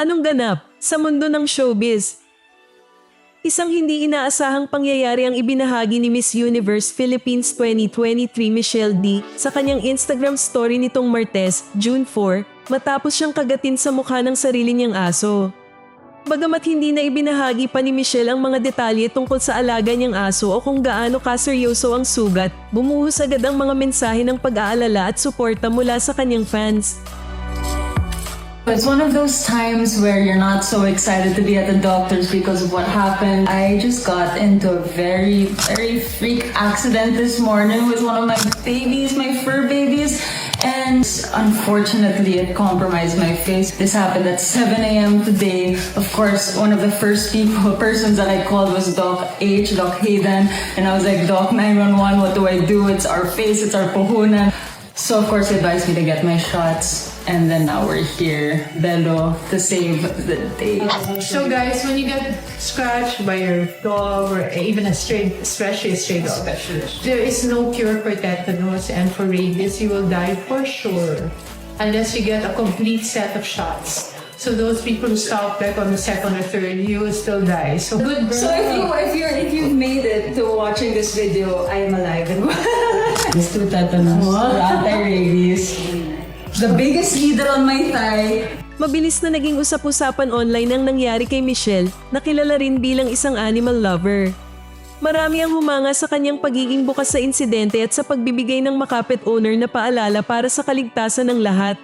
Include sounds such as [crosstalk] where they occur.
Anong ganap sa mundo ng showbiz? Isang hindi inaasahang pangyayari ang ibinahagi ni Miss Universe Philippines 2023 Michelle D sa kanyang Instagram story nitong Martes, June 4, matapos siyang kagatin sa mukha ng sarili niyang aso. Bagamat hindi na ibinahagi pa ni Michelle ang mga detalye tungkol sa alaga niyang aso o kung gaano kaseryoso ang sugat, bumuhos agad ang mga mensahe ng pag-aalala at suporta mula sa kanyang fans. It's one of those times where you're not so excited to be at the doctor's because of what happened. I just got into a very, very freak accident this morning with one of my babies, my fur babies. And unfortunately, it compromised my face. This happened at 7 a.m. today. Of course, one of the first people, [laughs] persons that I called was Doc H, Doc Hayden. And I was like, Doc 911, what do I do? It's our face, it's our puhunan. So of course, he advised me to get my shots. And then now we're here, Bello, to save the day. So guys, when you get scratched by your dog or even a stray, especially a stray dog, there is no cure for tetanus and for rabies. You will die for sure unless you get a complete set of shots. So those people who stop like on the second or third, you will still die. So good So if you if you're if you've made it to watching this video, I am alive. [laughs] This two tetanus, anti-rabies. The biggest needle on my thigh. Mabilis na naging usap-usapan online ang nangyari kay Michelle na kilala rin bilang isang animal lover. Marami ang humanga sa kanyang pagiging bukas sa insidente at sa pagbibigay ng makapit owner na paalala para sa kaligtasan ng lahat.